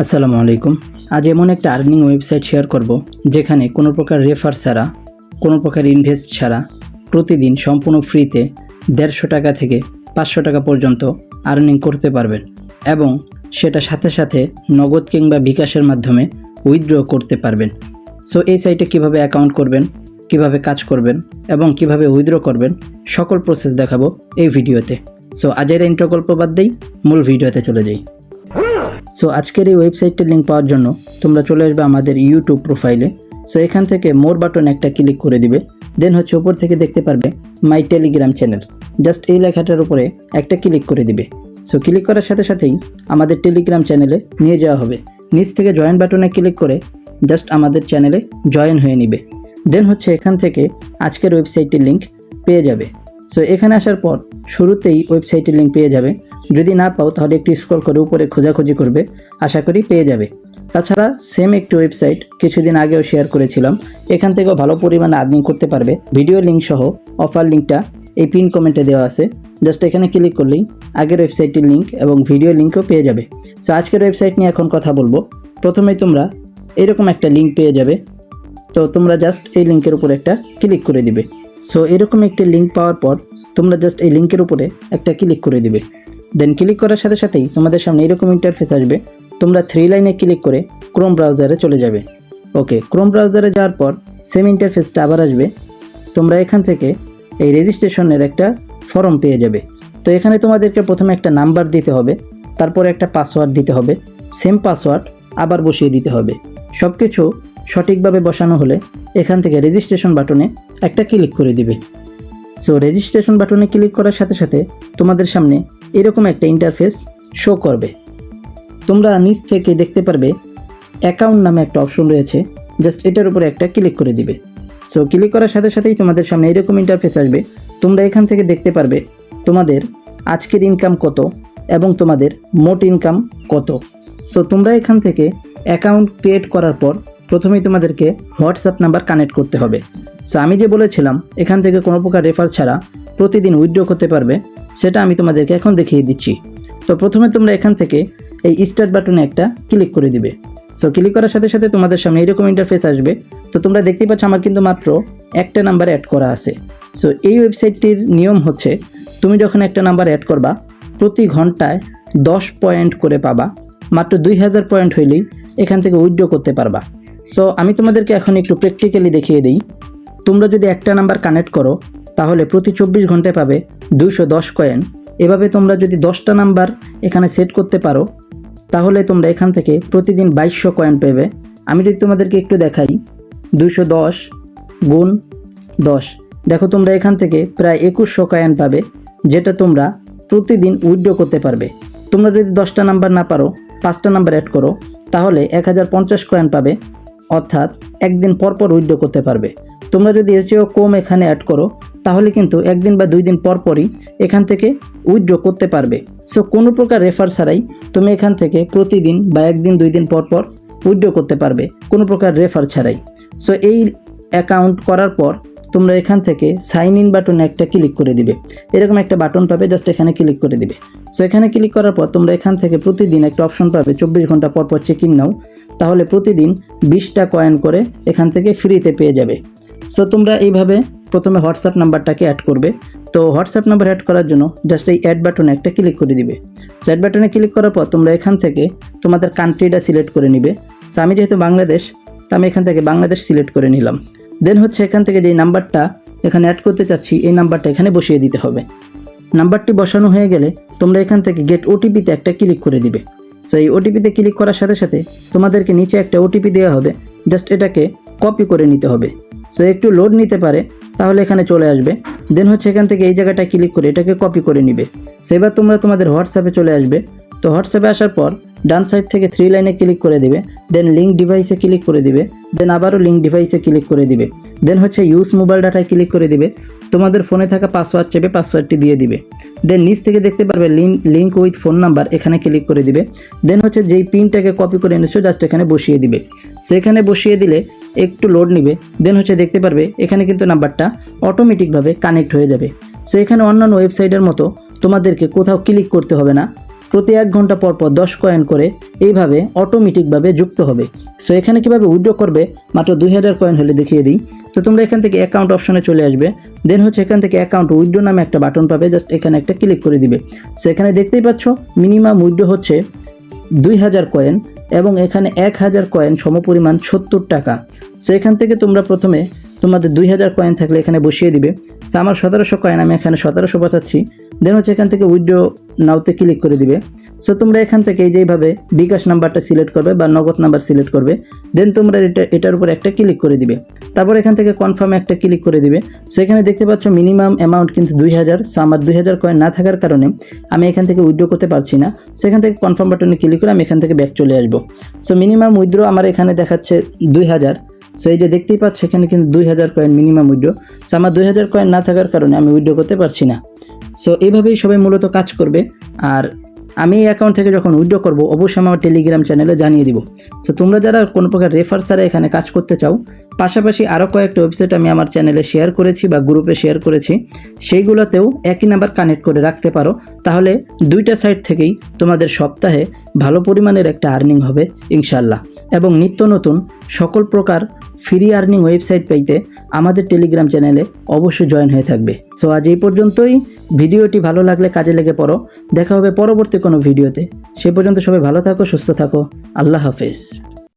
আসসালামু আলাইকুম। আজ এমন একটা আর্নিং ওয়েবসাইট শেয়ার করব, যেখানে কোনো প্রকার রেফার ছাড়া, কোনো প্রকার ইনভেস্ট ছাড়া, প্রতিদিন সম্পূর্ণ ফ্রিতে দেড়শো টাকা থেকে পাঁচশো টাকা পর্যন্ত আর্নিং করতে পারবেন এবং সেটা সাথে সাথে নগদ কিংবা বিকাশের মাধ্যমে উইথড্র করতে পারবেন। সো এই সাইটে কীভাবে অ্যাকাউন্ট করবেন, কীভাবে কাজ করবেন এবং কীভাবে উইথড্র করবেন, সকল প্রসেস দেখাবো এই ভিডিওতে সো আজের ইন্ট্রো বাদ দিই, মূল ভিডিওতে চলে যাই। সো আজকের এই ওয়েবসাইটের লিঙ্ক পাওয়ার জন্য তোমরা চলে আসবে আমাদের ইউটিউব প্রোফাইলে সো এখান থেকে মোর বাটন একটা ক্লিক করে দিবে। দেন হচ্ছে উপর থেকে দেখতে পারবে মাই টেলিগ্রাম চ্যানেল জাস্ট এই লেখাটার উপরে একটা ক্লিক করে দিবে। সো ক্লিক করার সাথে সাথেই আমাদের টেলিগ্রাম চ্যানেলে নিয়ে যাওয়া হবে। নিচ থেকে জয়েন বাটনে ক্লিক করে জাস্ট আমাদের চ্যানেলে জয়েন হয়ে নিবে। দেন হচ্ছে এখান থেকে আজকের ওয়েবসাইটের লিঙ্ক পেয়ে যাবে। সো এখানে আসার পর শুরুতেই ওয়েবসাইটের লিঙ্ক পেয়ে যাবে। যদি না পাও তাহলে একটু স্ক্রল করে উপরে খোঁজাখুঁজি করবে, আশা করি পেয়ে যাবে। তাছাড়া সেম একটি ওয়েবসাইট কিছুদিন আগেও শেয়ার করেছিলাম, এখান থেকেও ভালো পরিমাণে আর্নিং করতে পারবে। ভিডিও লিঙ্ক সহ অফার লিঙ্কটা এই পিন কমেন্টে দেওয়া আছে। জাস্ট এখানে ক্লিক করলেই আগের ওয়েবসাইটের লিঙ্ক এবং ভিডিও লিঙ্কও পেয়ে যাবে। সো আজকের ওয়েবসাইট নিয়ে এখন কথা বলব। প্রথমেই তোমরা এরকম একটা লিঙ্ক পেয়ে যাবে। তো তোমরা জাস্ট এই লিঙ্কের উপরে একটা ক্লিক করে দিবে। সো এরকম একটি লিঙ্ক পাওয়ার পর তোমরা জাস্ট এই লিঙ্কের উপরে একটা ক্লিক করে দিবে। দেন ক্লিক করার সাথে সাথেই তোমাদের সামনে এরকম ইন্টারফেস আসবে। তোমরা থ্রি লাইনে ক্লিক করে ক্রোম ব্রাউজারে চলে যাবে। ওকে ক্রোম ব্রাউজারে যাওয়ার পর সেম ইন্টারফেসটা আবার আসবে। তোমরা এখান থেকে এই রেজিস্ট্রেশনের একটা ফর্ম পেয়ে যাবে। তো এখানে তোমাদেরকে প্রথমে একটা নাম্বার দিতে হবে, তারপরে একটা পাসওয়ার্ড দিতে হবে। সেম পাসওয়ার্ড আবার বসিয়ে দিতে হবে। সব কিছু সঠিকভাবে বসানো হলে এখান থেকে রেজিস্ট্রেশন বাটনে একটা ক্লিক করে দিবে। সো রেজিস্ট্রেশন বাটনে ক্লিক করার সাথে সাথে তোমাদের সামনে এরকম একটা ইন্টারফেস শো করবে। তোমরা নিচ থেকে দেখতে পারবে অ্যাকাউন্ট নামে একটা অপশন রয়েছে জাস্ট এটার উপরে একটা ক্লিক করে দিবে। সো ক্লিক করার সাথে সাথেই তোমাদের সামনে এরকম ইন্টারফেস আসবে। তোমরা এখান থেকে দেখতে পারবে তোমাদের আজকের ইনকাম কত এবং তোমাদের মোট ইনকাম কত। সো তোমরা এখান থেকে অ্যাকাউন্ট ক্রিয়েট করার পর প্রথমেই তোমাদেরকে হোয়াটসঅ্যাপ নাম্বার কানেক্ট করতে হবে। সো আমি যে বলেছিলাম, এখান থেকে কোনো প্রকার রেফার ছাড়া প্রতিদিন উইথড্র করতে পারবে সেটা আমি তোমাদেরকে এখন দেখিয়ে দিচ্ছি। তো প্রথমে তোমরা এখান থেকে এই স্টার্ট বাটনে একটা ক্লিক করে দিবে। সো ক্লিক করার সাথে সাথে তোমাদের সামনে এরকম ইন্টারফেস আসবে। তো তোমরা দেখতেই পাচ্ছ আমার কিন্তু মাত্র একটা নাম্বার অ্যাড করা আছে। সো এই ওয়েবসাইটটির নিয়ম হচ্ছে তুমি যখন একটা নাম্বার অ্যাড করবা, প্রতি ঘন্টায় দশ পয়েন্ট করে পাবা। মাত্র দুই হাজার পয়েন্ট হইলেই এখান থেকে উইথড্র করতে পারবা। সো আমি তোমাদেরকে এখন একটু প্র্যাকটিক্যালি দেখিয়ে দিই। তোমরা যদি একটা নাম্বার কানেক্ট করো, তাহলে প্রতি চব্বিশ ঘন্টায় পাবে দুইশো দশ কয়েন। এভাবে তোমরা যদি দশটা নাম্বার এখানে সেট করতে পারো, তাহলে তোমরা এখান থেকে প্রতিদিন বাইশশো কয়েন পেবে। আমি যদি তোমাদেরকে একটু দেখাই, দুইশো দশ গুণ দশ। দেখো তোমরা এখান থেকে প্রায় একুশশো কয়েন পাবে, যেটা তোমরা প্রতিদিন উইথড্র করতে পারবে। তোমরা যদি দশটা নাম্বার না পারো, পাঁচটা নাম্বার অ্যাড করো, তাহলে এক হাজার পঞ্চাশ কয়েন পাবে, অর্থাৎ একদিন পরপর পর উইথড্র করতে পারবে। তোমরা যদি এর চেয়েও কম এখানে অ্যাড করো তাহলে কিন্তু একদিন বা দুই দিন পর পরই এখান থেকে উইথড্র করতে পারবে। সো কোনো প্রকার রেফার ছাড়াই তুমি এখান থেকে প্রতিদিন বা একদিন, দুই দিন পর পর উইথড্র করতে পারবে, কোনো প্রকার রেফার ছাড়াই। সো এই অ্যাকাউন্ট করার পর তোমরা এখান থেকে সাইন ইন বাটনে একটা ক্লিক করে দিবে। এরকম একটা বাটন পাবে জাস্ট এখানে ক্লিক করে দিবে। সো এখানে ক্লিক করার পর তোমরা এখান থেকে প্রতিদিন একটা অপশন পাবে, চব্বিশ ঘণ্টা পর পর চেক ইন নাও। তাহলে প্রতিদিন বিশটা কয়েন করে এখান থেকে ফ্রিতে পেয়ে যাবে। সো তোমরা এইভাবে প্রথমে হোয়াটসঅ্যাপ নাম্বারটাকে অ্যাড করবে। তো হোয়াটসঅ্যাপ নাম্বার অ্যাড করার জন্য জাস্ট এই অ্যাড বাটনে একটা ক্লিক করে দিবে। সো অ্যাড বাটনে ক্লিক করার পর তোমরা এখান থেকে তোমাদের কান্ট্রিটা সিলেক্ট করে নিবে। সো আমি যেহেতু বাংলাদেশ, তো আমি এখান থেকে বাংলাদেশ সিলেক্ট করে নিলাম। দেন হচ্ছে এখান থেকে যে নাম্বারটা এখানে অ্যাড করতে চাচ্ছি, এই নাম্বারটা এখানে বসিয়ে দিতে হবে। নাম্বারটি বসানো হয়ে গেলে তোমরা এখান থেকে গেট ওটিপিতে একটা ক্লিক করে দিবে। সো এই ওটিপিতে ক্লিক করার সাথে সাথে তোমাদেরকে নিচে একটা ওটিপি দেওয়া হবে। জাস্ট এটাকে কপি করে নিতে হবে। সো একটু লোড নিতে পারে, তাহলে এখানে চলে আসবে। দেন হচ্ছে এখান থেকে এই জায়গাটা ক্লিক করে এটাকে কপি করে নিবে। সো এবার তোমরা তোমাদের হোয়াটসঅ্যাপে চলে আসবে। তো হোয়াটসঅ্যাপে আসার পর ডান সাইড থেকে থ্রি লাইনে ক্লিক করে দিবে। দেন লিঙ্ক ডিভাইসে ক্লিক করে দিবে। দেন আবারও লিঙ্ক ডিভাইসে ক্লিক করে দিবে। দেন হচ্ছে ইউজ মোবাইল ডাটায় ক্লিক করে দিবে। তোমাদের ফোনে থাকা পাসওয়ার্ড চেপে পাসওয়ার্ডটি দিয়ে দিবে। দেন নিচ থেকে দেখতে পারবে link link with phone number এখানে ক্লিক করে দিবে। দেন হচ্ছে যেই পিনটাকে কপি করে এনেছো জাস্ট এখানে বসিয়ে দিবে। সেখানে বসিয়ে দিলে একটু লোড নিবে দেন হচ্ছে দেখতে পারবে এখানে কিন্তু নাম্বারটা অটোমেটিকভাবে কানেক্ট হয়ে যাবে। সো এখানে অন্যান্য ওয়েবসাইটের মতো তোমাদেরকে কোথাও ক্লিক করতে হবে না। প্রতি এক ঘণ্টা পর পর দশ কয়েন করে এইভাবে অটোমেটিকভাবে যুক্ত হবে। সো এখানে কীভাবে উইড্রো করবে? মাত্র দুই হাজার কয়েন হলে দেখিয়ে দিই। তো তোমরা এখান থেকে অ্যাকাউন্ট অপশনে চলে আসবে। দেন হচ্ছে এখান থেকে অ্যাকাউন্ট উইড্রো নামে একটা বাটন পাবে জাস্ট এখানে একটা ক্লিক করে দিবে। সো এখানে দেখতেই পাচ্ছ মিনিমাম উইড্রো হচ্ছে দুই হাজার কয়েন এবং এখানে এক হাজার কয়েন সমপরিমাণ সত্তর টাকা। সেখান থেকে তোমরা প্রথমে তোমাদের দুই হাজার কয়েন থাকলে এখানে বসিয়ে দিবে। সো আমার সতেরোশো কয়েন আমি এখানে সতেরোশো বসাচ্ছি দেন হচ্ছে এখান থেকে উইড্রো নাওতে ক্লিক করে দিবে। সো তোমরা এখান থেকে এই যেভাবে বিকাশ নাম্বারটা সিলেক্ট করবে বা নগদ নাম্বার সিলেক্ট করবে। দেন তোমরা এটা, এটার উপর একটা ক্লিক করে দিবে। তারপর এখান থেকে কনফার্মে একটা ক্লিক করে দিবে। সেখানে দেখতে পাচ্ছ মিনিমাম অ্যামাউন্ট কিন্তু দুই হাজার। সো আমার দুই হাজার কয়েন না থাকার কারণে আমি এখান থেকে উইড্রো করতে পারছি না। সেখান থেকে কনফার্ম বাটনে ক্লিক করে আমি এখান থেকে ব্যাক চলে আসব। সো মিনিমাম উইড্রো আমার এখানে দেখাচ্ছে দুই হাজার। সো এই যে দেখতেই পাচ্ছ, এখানে কিন্তু দুই হাজার কয়েন মিনিমাম উইড্রো সো আমার দুই হাজার কয়েন না থাকার কারণে আমি উইড্রো করতে পারছি না। সো এইভাবেই সবাই মূলত কাজ করবে। আর আমি এই অ্যাকাউন্ট থেকে যখন উইড্রো করব, অবশ্যই আমার টেলিগ্রাম চ্যানেলে জানিয়ে দিব। সো তোমরা যারা কোনো প্রকার রেফার ছাড়া এখানে কাজ করতে চাও পাশাপাশি আরও কয়েকটা ওয়েবসাইট আমি আমার চ্যানেলে শেয়ার করেছি বা গ্রুপে শেয়ার করেছি, সেইগুলোতেও একই নাম্বার কানেক্ট করে রাখতে পারো। তাহলে দুইটা সাইট থেকেই তোমাদের সপ্তাহে ভালো পরিমাণের একটা আর্নিং হবে ইনশাল্লাহ এবং নিত্য নতুন সকল প্রকার ফ্রি আর্নিং ওয়েবসাইট পেতে আমাদের টেলিগ্রাম চ্যানেলে অবশ্যই জয়েন হয়ে থাকবে। সো আজ এই পর্যন্তই। ভিডিওটি ভালো লাগলে কাজে লেগে পড়ো। দেখা হবে পরবর্তী কোনো ভিডিওতে। সে পর্যন্ত সবাই ভালো থাকো, সুস্থ থাকো। আল্লাহ হাফেজ।